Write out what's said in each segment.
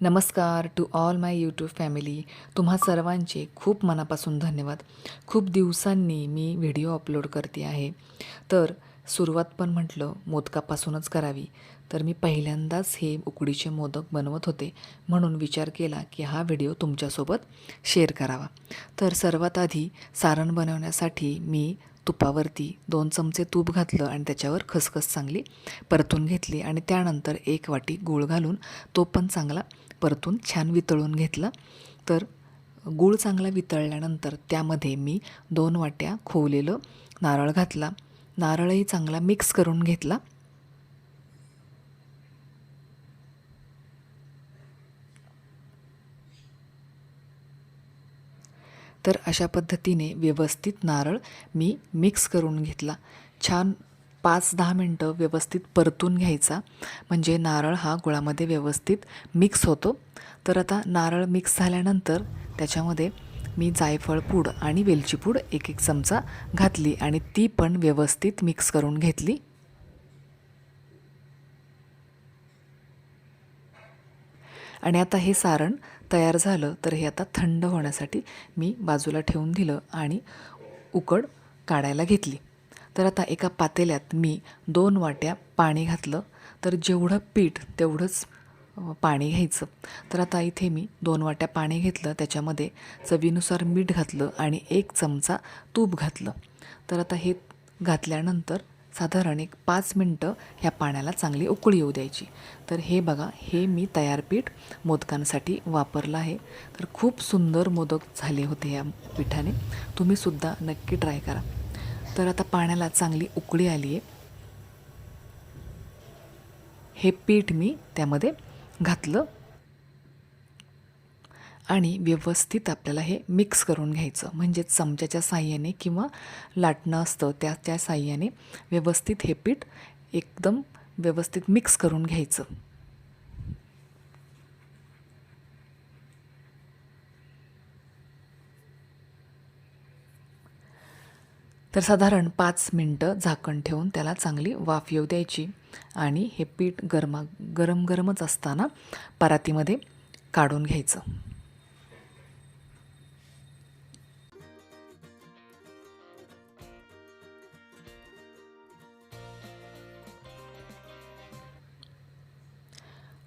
नमस्कार to all my YouTube family. तुम्हा सर्वांचे खूप मनापासून धन्यवाद. खूप दिवसांनी मी व्हिडिओ अपलोड करते आहे. तर सुरुवात पण म्हटलं मोदकापासूनच करावी. तर मी पहिल्यांदाच हे उकडीचे मोदक बनवत होते. म्हणून विचार केला की हा व्हिडिओ तुमच्यासोबत शेअर करावा. तर सर्वात आधी सारण बनवण्यासाठी मी तुपावरती दोन चमचे तूप घातलं आणि त्याच्यावर खसखस चांगली परतून घेतली आणि त्यानंतर एक वाटी गूळ घालून तो पण चांगला परतून छान वितळून घेतला. तर गूळ चांगला वितळल्यानंतर त्यामध्ये मी दोन वाट्या खोवलेलं नारळ घातला. नारळही चांगला मिक्स करून घेतला. तर अशा पद्धतीने व्यवस्थित नारळ मी मिक्स करून घेतला. छान पाच दहा मिनटं व्यवस्थित परतून घ्यायचा. म्हणजे नारळ हा गुळामध्ये व्यवस्थित मिक्स होतो. तर आता नारळ मिक्स झाल्यानंतर त्याच्यामध्ये मी जायफळ पूड आणि वेलची पूड एक एक चमचा घातली आणि ती पण व्यवस्थित मिक्स करून घेतली. आणि आता हे सारण तयार झालं तर हे आता थंड होण्यासाठी मी बाजूला ठेवून दिलं आणि उकड काढायला घेतली. तर आता एका पातेल्यात मी दोन वाट्या पाणी घातलं तर जेवढं पीठ तेवढंच पाणी घ्यायचं. तर आता इथे मी दोन वाट्या पाणी घेतलं त्याच्यामध्ये चवीनुसार मीठ घातलं आणि एक चमचा तूप घातलं. तर आता हे घातल्यानंतर साधारण एक पाच मिनटं ह्या पाण्याला चांगली उकळी येऊ द्यायची. तर हे बघा हे मी तयार पीठ मोदकांसाठी वापरलं आहे. तर खूप सुंदर मोदक झाले होते या पिठाने. तुम्हीसुद्धा नक्की ट्राय करा. तर आता पाण्याला चांगली उकळी आली आहे. हे पीठ मी त्यामध्ये घातलं. आणि व्यवस्थित आपल्याला हे मिक्स करून घ्यायचं. म्हणजे चमच्याच्या साह्याने किंवा लाटणं असतं त्या त्या साह्याने व्यवस्थित हे पीठ एकदम व्यवस्थित मिक्स करून घ्यायचं. तर साधारण पाच मिनटं झाकण ठेवून त्याला चांगली वाफ येऊ द्यायची आणि हे पीठ गरमा गरम गरमच असताना परातीमध्ये काढून घ्यायचं.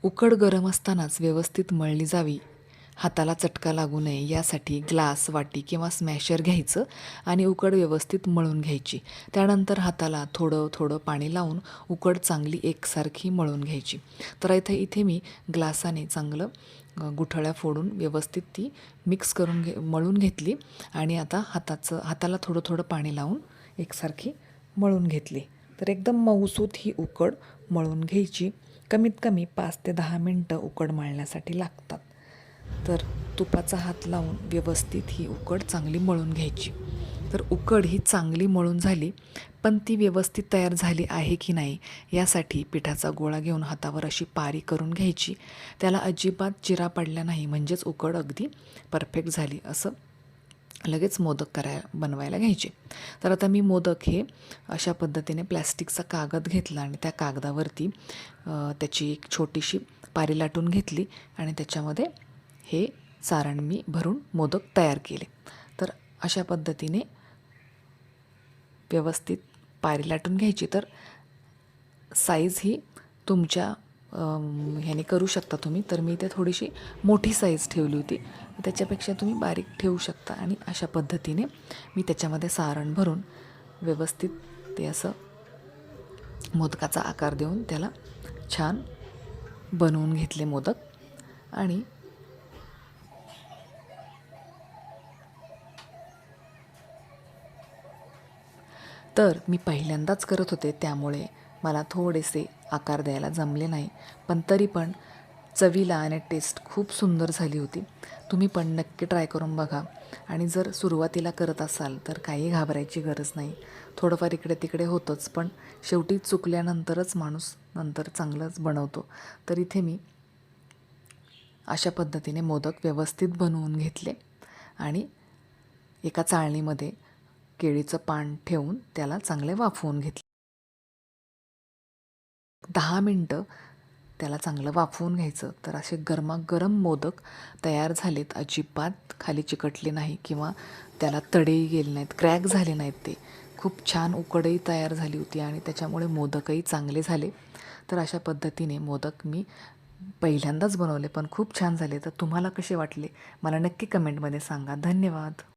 उकड गरम असतानाच व्यवस्थित मळली जावी. हाताला चटका लागू नये यासाठी ग्लास वाटी किंवा स्मॅशर घ्यायचं आणि उकड व्यवस्थित मळून घ्यायची. त्यानंतर हाताला थोडं थोडं पाणी लावून उकड चांगली एकसारखी मळून घ्यायची. तर इथे इथे मी ग्लासाने चांगलं गुठळ्या फोडून व्यवस्थित ती मिक्स करून घे मळून घेतली आणि आता हाताचं हाताला थोडं थोडं पाणी लावून एकसारखी मळून घेतली. तर एकदम मऊसूत ही उकड मळून घ्यायची. कमीत कमी पाच ते दहा मिनटं उकड मळण्यासाठी लागतात. तर तुपाचा हात लावून व्यवस्थित ही उकड चांगली मळून घ्यायची. तर उकड ही चांगली मळून झाली पण ती व्यवस्थित तयार झाली आहे की नाही यासाठी पिठाचा गोळा घेऊन हातावर अशी पारी करून घ्यायची. त्याला अजिबात चिरा पडल्या नाही म्हणजेच उकड अगदी परफेक्ट झाली असं लगेच मोदक कराय बनवायला घ्यायचे. तर आता मी मोदक हे अशा पद्धतीने प्लॅस्टिकचा कागद घेतला आणि त्या कागदावरती त्याची एक छोटीशी पारी लाटून घेतली आणि त्याच्यामध्ये हे सारण मी भरून मोदक तयार केले. तर अशा पद्धतीने व्यवस्थित पारी लाटून घ्यायची. तर साईज ही तुमच्या ह्याने करू शकता तुम्ही. तर मी ते थोडीशी मोठी साईज ठेवली होती. त्याच्यापेक्षा तुम्ही बारीक ठेवू शकता आणि अशा पद्धतीने मी त्याच्यामध्ये सारण भरून व्यवस्थित ते असं मोदकाचा आकार देऊन त्याला छान बनवून घेतले मोदक. आणि तर मी पहिल्यांदाच करत होते त्यामुळे मला थोडेसे आकार द्यायला जमले नाही पण तरी पण चवीला आणि टेस्ट खूप सुंदर झाली होती. तुम्ही पण नक्की ट्राय करून बघा. आणि जर सुरुवातीला करत असाल तर काही घाबरायची गरज नाही. थोडंफार इकडे तिकडे होतंच पण शेवटी चुकल्यानंतरच माणूस नंतर चांगलंच बनवतो. तर इथे मी अशा पद्धतीने मोदक व्यवस्थित बनवून घेतले आणि एका चाळणीमध्ये केळीचं पान ठेवून त्याला चांगले वाफवून घेतले. दहा मिनटं त्याला चांगलं वाफवून घ्यायचं. तर असे गरमागरम मोदक तयार झालेत. अजिबात खाली चिकटले नाही किंवा त्याला तडेही गेले नाहीत. क्रॅक झाले नाहीत ते. खूप छान उकडही तयार झाली होती आणि त्याच्यामुळे मोदकही चांगले झाले. तर अशा पद्धतीने मोदक मी पहिल्यांदाच बनवले पण खूप छान झाले. तर तुम्हाला कसे वाटले? मला नक्की कमेंटमध्ये सांगा. धन्यवाद.